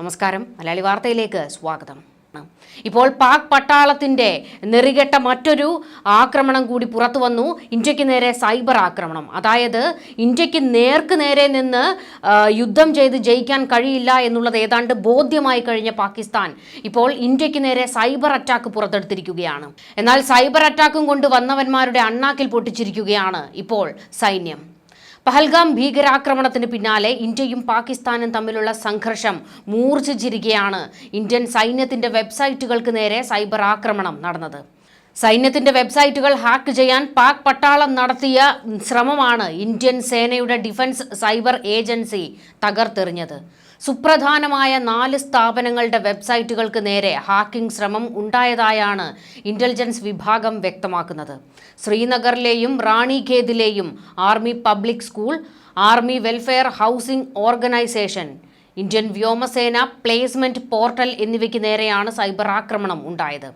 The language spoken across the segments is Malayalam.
നമസ്കാരം. മലയാളി വാർത്തയിലേക്ക് സ്വാഗതം. ഇപ്പോൾ പാക് പട്ടാളത്തിന്റെ നെറികെട്ട മറ്റൊരു ആക്രമണം കൂടി പുറത്തു വന്നു. ഇന്ത്യയ്ക്ക് നേരെ സൈബർ ആക്രമണം. അതായത് ഇന്ത്യയ്ക്ക് നേർക്ക് നേരെ നിന്ന് യുദ്ധം ചെയ്ത് ജയിക്കാൻ കഴിയില്ല എന്നുള്ളത് ഏതാണ്ട് ബോധ്യമായി കഴിഞ്ഞ പാകിസ്ഥാൻ ഇപ്പോൾ ഇന്ത്യയ്ക്ക് നേരെ സൈബർ അറ്റാക്ക് പുറത്തെടുത്തിരിക്കുകയാണ്. എന്നാൽ സൈബർ അറ്റാക്കും കൊണ്ട് വന്നവന്മാരുടെ അണ്ണാക്കിൽ പൊട്ടിച്ചിരിക്കുകയാണ് ഇപ്പോൾ സൈന്യം. പഹൽഗാം ഭീകരാക്രമണത്തിന് പിന്നാലെ ഇന്ത്യയും പാകിസ്ഥാനും തമ്മിലുള്ള സംഘർഷം മൂർച്ഛിച്ചിരിക്കുകയാണ് ഇന്ത്യൻ സൈന്യത്തിന്റെ വെബ്സൈറ്റുകൾക്ക് നേരെ സൈബർ ആക്രമണം നടന്നത്. സൈന്യത്തിന്റെ വെബ്സൈറ്റുകൾ ഹാക്ക് ചെയ്യാൻ പാക് പട്ടാളം നടത്തിയ ശ്രമമാണ് ഇന്ത്യൻ സേനയുടെ ഡിഫൻസ് സൈബർ ഏജൻസി തകർത്തെറിഞ്ഞത്. സുപ്രധാനമായ നാല് സ്ഥാപനങ്ങളുടെ വെബ്സൈറ്റുകൾക്ക് നേരെ ഹാക്കിംഗ് ശ്രമം ഉണ്ടായതായാണ് ഇന്റലിജൻസ് വിഭാഗം വ്യക്തമാക്കുന്നത്. ശ്രീനഗറിലെയും റാണിഖേദിലെയും army public school army welfare housing organisation Indian വ്യോമസേന പ്ലേസ്മെന്റ് പോർട്ടൽ എന്നിവയ്ക്ക് നേരെയാണ് സൈബർ ആക്രമണം ഉണ്ടായത്.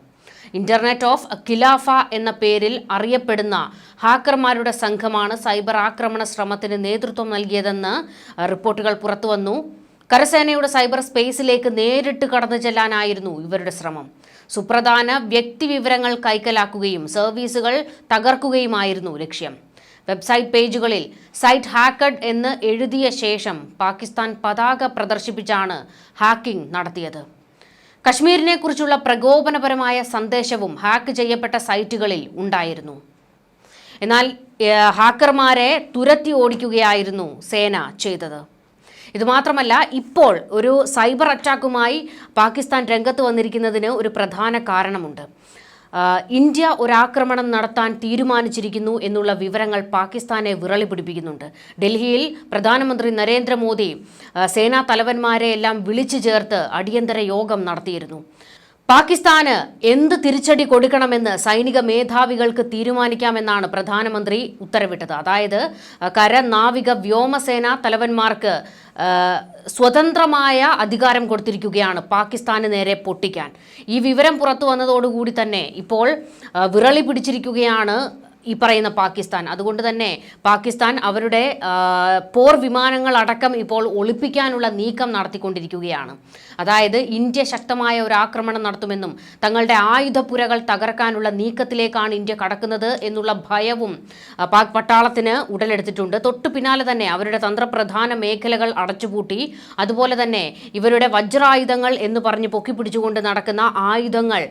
ഇന്റർനെറ്റ് ഓഫ് ഖിലാഫ എന്ന പേരിൽ അറിയപ്പെടുന്ന ഹാക്കർമാരുടെ സംഘമാണ് സൈബർ ആക്രമണ ശ്രമത്തിന് നേതൃത്വം നൽകിയതെന്ന് റിപ്പോർട്ടുകൾ പുറത്തുവന്നു. കരസേനയുടെ സൈബർ സ്പേസിലേക്ക് നേരിട്ട് കടന്നു ചെല്ലാനായിരുന്നു ഇവരുടെ ശ്രമം. സുപ്രധാന വ്യക്തിവിവരങ്ങൾ കൈക്കലാക്കുകയും സർവീസുകൾ തകർക്കുകയുമായിരുന്നു ലക്ഷ്യം. വെബ്സൈറ്റ് പേജുകളിൽ സൈറ്റ് ഹാക്കഡ് എന്ന് എഴുതിയ ശേഷം പാകിസ്ഥാൻ പതാക പ്രദർശിപ്പിച്ചാണ് ഹാക്കിംഗ് നടത്തിയത്. കശ്മീരിനെ കുറിച്ചുള്ള പ്രകോപനപരമായ സന്ദേശവും ഹാക്ക് ചെയ്യപ്പെട്ട സൈറ്റുകളിൽ ഉണ്ടായിരുന്നു. എന്നാൽ ഹാക്കർമാരെ തുരത്തി ഓടിക്കുകയായിരുന്നു സേന ചെയ്തത്. ഇതുമാത്രമല്ല ഇപ്പോൾ ഒരു സൈബർ അറ്റാക്കുമായി പാകിസ്ഥാൻ രംഗത്ത് വന്നിരിക്കുന്നതിന് ഒരു പ്രധാന കാരണമുണ്ട്. ഇന്ത്യ ഒരാക്രമണം നടത്താൻ തീരുമാനിച്ചിരിക്കുന്നു എന്നുള്ള വിവരങ്ങൾ പാകിസ്ഥാനെ വിറളി പിടിപ്പിക്കുന്നുണ്ട് ഡൽഹിയിൽ പ്രധാനമന്ത്രി നരേന്ദ്രമോദി സേനാ തലവന്മാരെ എല്ലാം വിളിച്ചു ചേർത്ത് അടിയന്തര യോഗം നടത്തിയിരുന്നു. പാകിസ്ഥാന് എന്ത് തിരിച്ചടി കൊടുക്കണമെന്ന് സൈനിക മേധാവികൾക്ക് തീരുമാനിക്കാമെന്നാണ് പ്രധാനമന്ത്രി ഉത്തരവിട്ടത്. അതായത് കര നാവിക വ്യോമസേന തലവന്മാർക്ക് സ്വതന്ത്രമായ അധികാരം കൊടുത്തിരിക്കുകയാണ് പാകിസ്ഥാന് നേരെ പൊട്ടിക്കാൻ. ഈ വിവരം പുറത്തു വന്നതോടുകൂടി തന്നെ ഇപ്പോൾ വിറളി പിടിച്ചിരിക്കുകയാണ് ഈ പറയുന്ന പാകിസ്ഥാൻ. അതുകൊണ്ട് തന്നെ പാകിസ്ഥാൻ അവരുടെ പോർ വിമാനങ്ങൾ അടക്കം ഇപ്പോൾ ഒളിപ്പിക്കാനുള്ള നീക്കം നടത്തിക്കൊണ്ടിരിക്കുകയാണ്. അതായത് ഇന്ത്യ ശക്തമായ ഒരു ആക്രമണം നടത്തുമെന്നും തങ്ങളുടെ ആയുധപ്പുരകൾ തകർക്കാനുള്ള നീക്കത്തിലേക്കാണ് ഇന്ത്യ കടക്കുന്നത് എന്നുള്ള ഭയവും പാക് പട്ടാളത്തിന് ഉടലെടുത്തിട്ടുണ്ട്. തൊട്ടു പിന്നാലെ തന്നെ അവരുടെ തന്ത്രപ്രധാന മേഖലകൾ അടച്ചുപൂട്ടി. അതുപോലെ തന്നെ ഇവരുടെ വജ്രായുധങ്ങൾ എന്ന് പറഞ്ഞ് പൊക്കിപ്പിടിച്ചുകൊണ്ട് നടക്കുന്ന ആയുധങ്ങൾ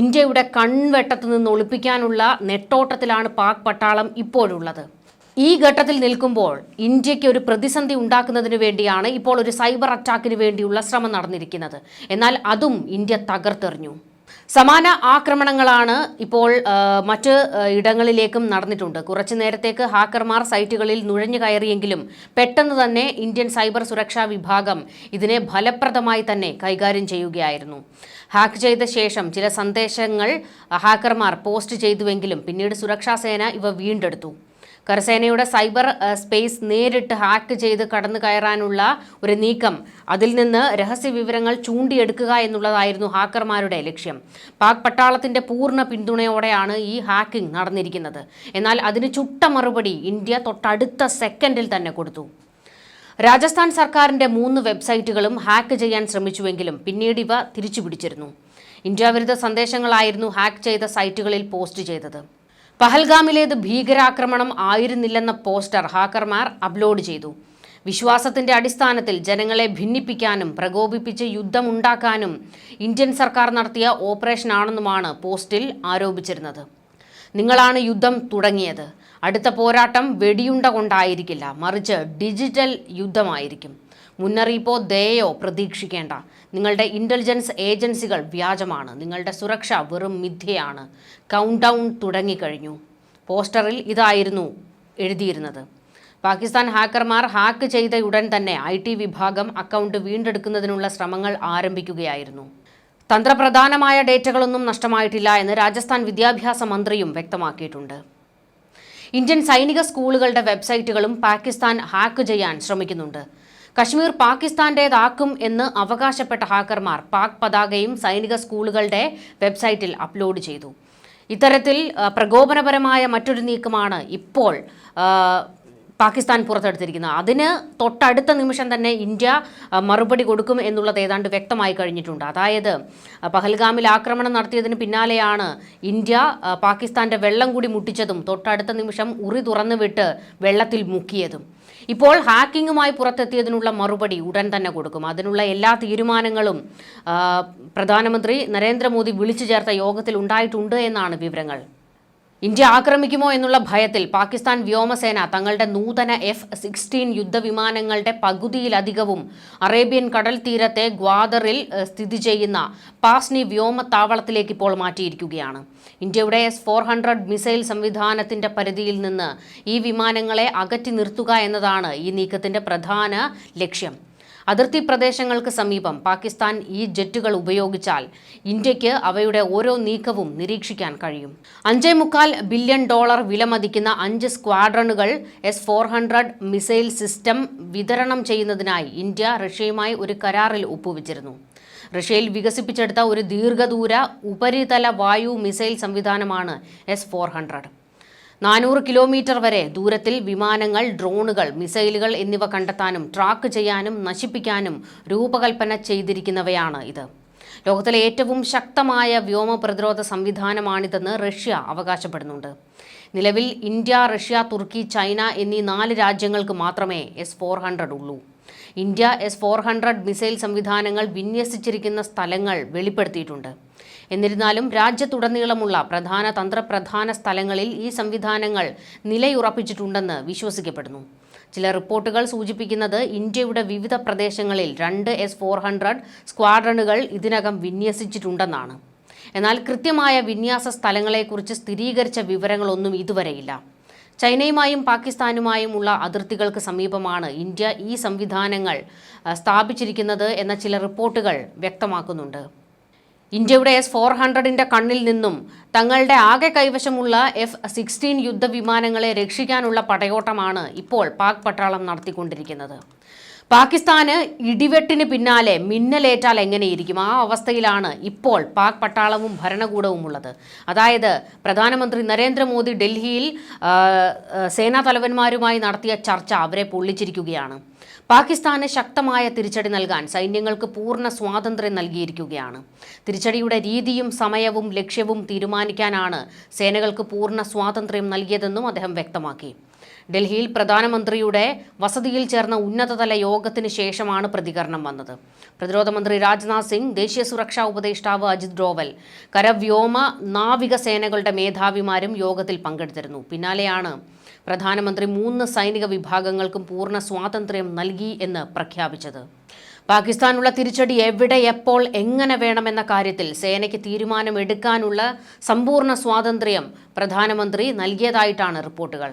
ഇന്ത്യയുടെ കൺവെട്ടത്ത് നിന്ന് ഒളിപ്പിക്കാനുള്ള നെട്ടോട്ടത്തിലാണ് പാക് പട്ടാളം ഇപ്പോഴുള്ളത്. ഈ ഘട്ടത്തിൽ നിൽക്കുമ്പോൾ ഇന്ത്യയ്ക്ക് ഒരു പ്രതിസന്ധി ഉണ്ടാക്കുന്നതിന് വേണ്ടിയാണ് ഇപ്പോൾ ഒരു സൈബർ അറ്റാക്കിന് വേണ്ടിയുള്ള ശ്രമം നടന്നിരിക്കുന്നത്. എന്നാൽ അതും ഇന്ത്യ തകർത്തെറിഞ്ഞു. സമാന ആക്രമണങ്ങളാണ് ഇപ്പോൾ മറ്റ് ഇടങ്ങളിലേക്കും നടന്നിട്ടുണ്ട്. കുറച്ചു നേരത്തേക്ക് ഹാക്കർമാർ സൈറ്റുകളിൽ നുഴഞ്ഞു കയറിയെങ്കിലും പെട്ടെന്ന് തന്നെ ഇന്ത്യൻ സൈബർ സുരക്ഷാ വിഭാഗം ഇതിനെ ഫലപ്രദമായി തന്നെ കൈകാര്യം ചെയ്യുകയായിരുന്നു. ഹാക്ക് ചെയ്ത ശേഷം ചില സന്ദേശങ്ങൾ ഹാക്കർമാർ പോസ്റ്റ് ചെയ്തുവെങ്കിലും പിന്നീട് സുരക്ഷാ സേന ഇവ വീണ്ടെടുത്തു. കരസേനയുടെ സൈബർ സ്പേസ് നേരിട്ട് ഹാക്ക് ചെയ്ത് കടന്നു കയറാനുള്ള ഒരു നീക്കം. അതിൽ നിന്ന് രഹസ്യ വിവരങ്ങൾ ചൂണ്ടിയെടുക്കുക എന്നുള്ളതായിരുന്നു ഹാക്കർമാരുടെ ലക്ഷ്യം. പാക് പട്ടാളത്തിന്റെ പൂർണ പിന്തുണയോടെയാണ് ഈ ഹാക്കിംഗ് നടന്നിരിക്കുന്നത്. എന്നാൽ അതിന് ചുട്ട മറുപടി ഇന്ത്യ തൊട്ടടുത്ത സെക്കൻഡിൽ തന്നെ കൊടുത്തു. രാജസ്ഥാൻ സർക്കാരിന്റെ മൂന്ന് വെബ്സൈറ്റുകളും ഹാക്ക് ചെയ്യാൻ ശ്രമിച്ചുവെങ്കിലും പിന്നീട് ഇവ തിരിച്ചുപിടിച്ചിരുന്നു. ഇന്ത്യ വിരുദ്ധ സന്ദേശങ്ങളായിരുന്നു ഹാക്ക് ചെയ്ത സൈറ്റുകളിൽ പോസ്റ്റ് ചെയ്തത്. പഹൽഗാമിലേത് ഭീകരാക്രമണം ആയിരുന്നില്ലെന്ന പോസ്റ്റർ ഹാക്കർമാർ അപ്ലോഡ് ചെയ്തു. വിശ്വാസത്തിന്റെ അടിസ്ഥാനത്തിൽ ജനങ്ങളെ ഭിന്നിപ്പിക്കാനും പ്രകോപിപ്പിച്ച് യുദ്ധമുണ്ടാക്കാനും ഇന്ത്യൻ സർക്കാർ നടത്തിയ ഓപ്പറേഷനാണെന്നുമാണ് പോസ്റ്റിൽ ആരോപിച്ചിരുന്നത്. നിങ്ങളാണ് യുദ്ധം തുടങ്ങിയത്. അടുത്ത പോരാട്ടം വെടിയുണ്ട കൊണ്ടായിരിക്കില്ല. മറിച്ച് ഡിജിറ്റൽ യുദ്ധമായിരിക്കും. മുന്നറിയിപ്പോ ദയയോ പ്രതീക്ഷിക്കേണ്ട. നിങ്ങളുടെ ഇന്റലിജൻസ് ഏജൻസികൾ വ്യാജമാണ്. നിങ്ങളുടെ സുരക്ഷ വെറും മിഥ്യയാണ്. കൗണ്ട് ഡൗൺ തുടങ്ങിക്കഴിഞ്ഞു. പോസ്റ്ററിൽ ഇതായിരുന്നു എഴുതിയിരുന്നത്. പാകിസ്ഥാൻ ഹാക്കർമാർ ഹാക്ക് ചെയ്ത ഉടൻ തന്നെ ഐ വിഭാഗം അക്കൗണ്ട് വീണ്ടെടുക്കുന്നതിനുള്ള ശ്രമങ്ങൾ ആരംഭിക്കുകയായിരുന്നു. തന്ത്രപ്രധാനമായ ഡേറ്റകളൊന്നും നഷ്ടമായിട്ടില്ല എന്ന് രാജസ്ഥാൻ വിദ്യാഭ്യാസ മന്ത്രിയും വ്യക്തമാക്കിയിട്ടുണ്ട്. ഇന്ത്യൻ സൈനിക സ്കൂളുകളുടെ വെബ്സൈറ്റുകളും പാകിസ്ഥാൻ ഹാക്ക് ചെയ്യാൻ ശ്രമിക്കുന്നുണ്ട്. കശ്മീർ പാകിസ്ഥാന്റേതാക്കും എന്ന് അവകാശപ്പെട്ട ഹാക്കർമാർ പാക് പതാകയും സൈനിക സ്കൂളുകളുടെ വെബ്സൈറ്റിൽ അപ്ലോഡ് ചെയ്തു. ഇത്തരത്തിൽ പ്രകോപനപരമായ മറ്റൊരു നീക്കമാണ് ഇപ്പോൾ പാകിസ്ഥാൻ പുറത്തെടുത്തിരിക്കുന്നത് അതിന് തൊട്ടടുത്ത നിമിഷം തന്നെ ഇന്ത്യ മറുപടി കൊടുക്കും എന്നുള്ളത് ഏതാണ്ട് വ്യക്തമായി കഴിഞ്ഞിട്ടുണ്ട്. അതായത് പഹൽഗാമിൽ ആക്രമണം നടത്തിയതിന് പിന്നാലെയാണ് ഇന്ത്യ പാകിസ്ഥാന്റെ വെള്ളം കൂടി മുട്ടിച്ചതും തൊട്ടടുത്ത നിമിഷം ഉറി തുറന്നു വിട്ട് വെള്ളത്തിൽ മുക്കിയതും. ഇപ്പോൾ ഹാക്കിങ്ങുമായി പുറത്തെത്തിയതിനുള്ള മറുപടി ഉടൻ തന്നെ കൊടുക്കും. അതിനുള്ള എല്ലാ തീരുമാനങ്ങളും പ്രധാനമന്ത്രി നരേന്ദ്രമോദി വിളിച്ചു ചേർത്ത യോഗത്തിൽ ഉണ്ടായിട്ടുണ്ട് എന്നാണ് വിവരങ്ങൾ. ഇന്ത്യ ആക്രമിക്കുമോ എന്നുള്ള ഭയത്തിൽ പാകിസ്ഥാൻ വ്യോമസേന തങ്ങളുടെ നൂതന എഫ് സിക്സ്റ്റീൻ യുദ്ധവിമാനങ്ങളുടെ പകുതിയിലധികവും അറേബ്യൻ കടൽ തീരത്തെ ഗ്വാദറിൽ സ്ഥിതി ചെയ്യുന്ന പാസ്നി വ്യോമത്താവളത്തിലേക്ക് ഇപ്പോൾ മാറ്റിയിരിക്കുകയാണ്. ഇന്ത്യയുടെ എസ് ഫോർ ഹൺഡ്രഡ് മിസൈൽ സംവിധാനത്തിന്റെ പരിധിയിൽ നിന്ന് ഈ വിമാനങ്ങളെ അകറ്റി നിർത്തുക എന്നതാണ് ഈ നീക്കത്തിന്റെ പ്രധാന ലക്ഷ്യം. അതിർത്തി പ്രദേശങ്ങൾക്ക് സമീപം പാകിസ്ഥാൻ ഈ ജെറ്റുകൾ ഉപയോഗിച്ചാൽ ഇന്ത്യയ്ക്ക് അവയുടെ ഓരോ നീക്കവും നിരീക്ഷിക്കാൻ കഴിയും. അഞ്ചേ മുക്കാൽ ബില്യൺ ഡോളർ വിലമതിക്കുന്ന അഞ്ച് സ്ക്വാഡ്രണുകൾ S four hundred missile system വിതരണം ചെയ്യുന്നതിനായി ഇന്ത്യ റഷ്യയുമായി ഒരു കരാറിൽ ഒപ്പുവെച്ചിരുന്നു. റഷ്യയിൽ വികസിപ്പിച്ചെടുത്ത ഒരു ദീർഘദൂര ഉപരിതല വായു മിസൈൽ സംവിധാനമാണ് എസ് ഫോർ ഹൺഡ്രഡ് നാനൂറ് കിലോമീറ്റർ വരെ ദൂരത്തിൽ വിമാനങ്ങൾ ഡ്രോണുകൾ മിസൈലുകൾ എന്നിവ കണ്ടെത്താനും ട്രാക്ക് ചെയ്യാനും നശിപ്പിക്കാനും രൂപകൽപ്പന ചെയ്തിരിക്കുന്നവയാണ് ഇത്. ലോകത്തിലെ ഏറ്റവും ശക്തമായ വ്യോമ പ്രതിരോധ സംവിധാനമാണിതെന്ന് റഷ്യ അവകാശപ്പെടുന്നുണ്ട്. നിലവിൽ ഇന്ത്യ റഷ്യ തുർക്കി ചൈന എന്നീ നാല് രാജ്യങ്ങൾക്ക് മാത്രമേ എസ് ഫോർ ഹൺഡ്രഡ് ഉള്ളൂ. India S four hundred missile സംവിധാനങ്ങൾ വിന്യസിച്ചിരിക്കുന്ന സ്ഥലങ്ങൾ വെളിപ്പെടുത്തിയിട്ടുണ്ട്. എന്നിരുന്നാലും രാജ്യത്തുടനീളമുള്ള പ്രധാന തന്ത്രപ്രധാന സ്ഥലങ്ങളിൽ ഈ സംവിധാനങ്ങൾ നിലയുറപ്പിച്ചിട്ടുണ്ടെന്ന് വിശ്വസിക്കപ്പെടുന്നു. ചില റിപ്പോർട്ടുകൾ സൂചിപ്പിക്കുന്നത് ഇന്ത്യയുടെ വിവിധ പ്രദേശങ്ങളിൽ രണ്ട് എസ് ഫോർ ഹൺഡ്രഡ് സ്ക്വാഡ്രണുകൾ ഇതിനകം വിന്യസിച്ചിട്ടുണ്ടെന്നാണ്. എന്നാൽ കൃത്യമായ വിന്യാസ സ്ഥലങ്ങളെക്കുറിച്ച് സ്ഥിരീകരിച്ച വിവരങ്ങളൊന്നും ഇതുവരെയില്ല. ചൈനയുമായും പാകിസ്ഥാനുമായുമുള്ള അതിർത്തികൾക്ക് സമീപമാണ് ഇന്ത്യ ഈ സംവിധാനങ്ങൾ സ്ഥാപിച്ചിരിക്കുന്നത് എന്ന ചില റിപ്പോർട്ടുകൾ വ്യക്തമാക്കുന്നുണ്ട്. ഇന്ത്യയുടെ എസ് ഫോർ ഹൺഡ്രഡിന്റെ കണ്ണിൽ നിന്നും തങ്ങളുടെ ആകെ കൈവശമുള്ള എഫ് സിക്സ്റ്റീൻ യുദ്ധവിമാനങ്ങളെ രക്ഷിക്കാനുള്ള പടയോട്ടമാണ് ഇപ്പോൾ പാക് പട്ടാളം നടത്തിക്കൊണ്ടിരിക്കുന്നത്. പാകിസ്ഥാന് ഇടിവെട്ടിന് പിന്നാലെ മിന്നലേറ്റാൽ എങ്ങനെയിരിക്കും? ആ അവസ്ഥയിലാണ് ഇപ്പോൾ പാക് പട്ടാളവും ഭരണകൂടവും ഉള്ളത് അതായത് പ്രധാനമന്ത്രി നരേന്ദ്രമോദി ഡൽഹിയിൽ സേനാ തലവന്മാരുമായി നടത്തിയ ചർച്ച അവരെ പൊള്ളിച്ചിരിക്കുകയാണ്. പാകിസ്ഥാന് ശക്തമായ തിരിച്ചടി നൽകാൻ സൈന്യങ്ങൾക്ക് പൂർണ സ്വാതന്ത്ര്യം നൽകിയിരിക്കുകയാണ്. തിരിച്ചടിയുടെ രീതിയും സമയവും ലക്ഷ്യവും തീരുമാനിക്കാനാണ് സേനകൾക്ക് പൂർണ സ്വാതന്ത്ര്യം നൽകിയതെന്നും അദ്ദേഹം വ്യക്തമാക്കി. ഡൽഹിയിൽ പ്രധാനമന്ത്രിയുടെ വസതിയിൽ ചേർന്ന ഉന്നതതല യോഗത്തിന് ശേഷമാണ് പ്രതികരണം വന്നത്. പ്രതിരോധ മന്ത്രി രാജ്നാഥ് സിംഗ് ദേശീയ സുരക്ഷാ ഉപദേഷ്ടാവ് അജിത് ഡോവൽ കരവ്യോമ നാവിക സേനകളുടെ മേധാവിമാരും യോഗത്തിൽ പങ്കെടുത്തിരുന്നു. പിന്നാലെയാണ് പ്രധാനമന്ത്രി മൂന്ന് സൈനിക വിഭാഗങ്ങൾക്കും പൂർണ സ്വാതന്ത്ര്യം നൽകി എന്ന് പ്രഖ്യാപിച്ചത്. പാകിസ്ഥാനുള്ള തിരിച്ചടി എവിടെ എപ്പോൾ എങ്ങനെ വേണമെന്ന കാര്യത്തിൽ സേനയ്ക്ക് തീരുമാനമെടുക്കാനുള്ള സമ്പൂർണ സ്വാതന്ത്ര്യം പ്രധാനമന്ത്രി നൽകിയതായിട്ടാണ് റിപ്പോർട്ടുകൾ.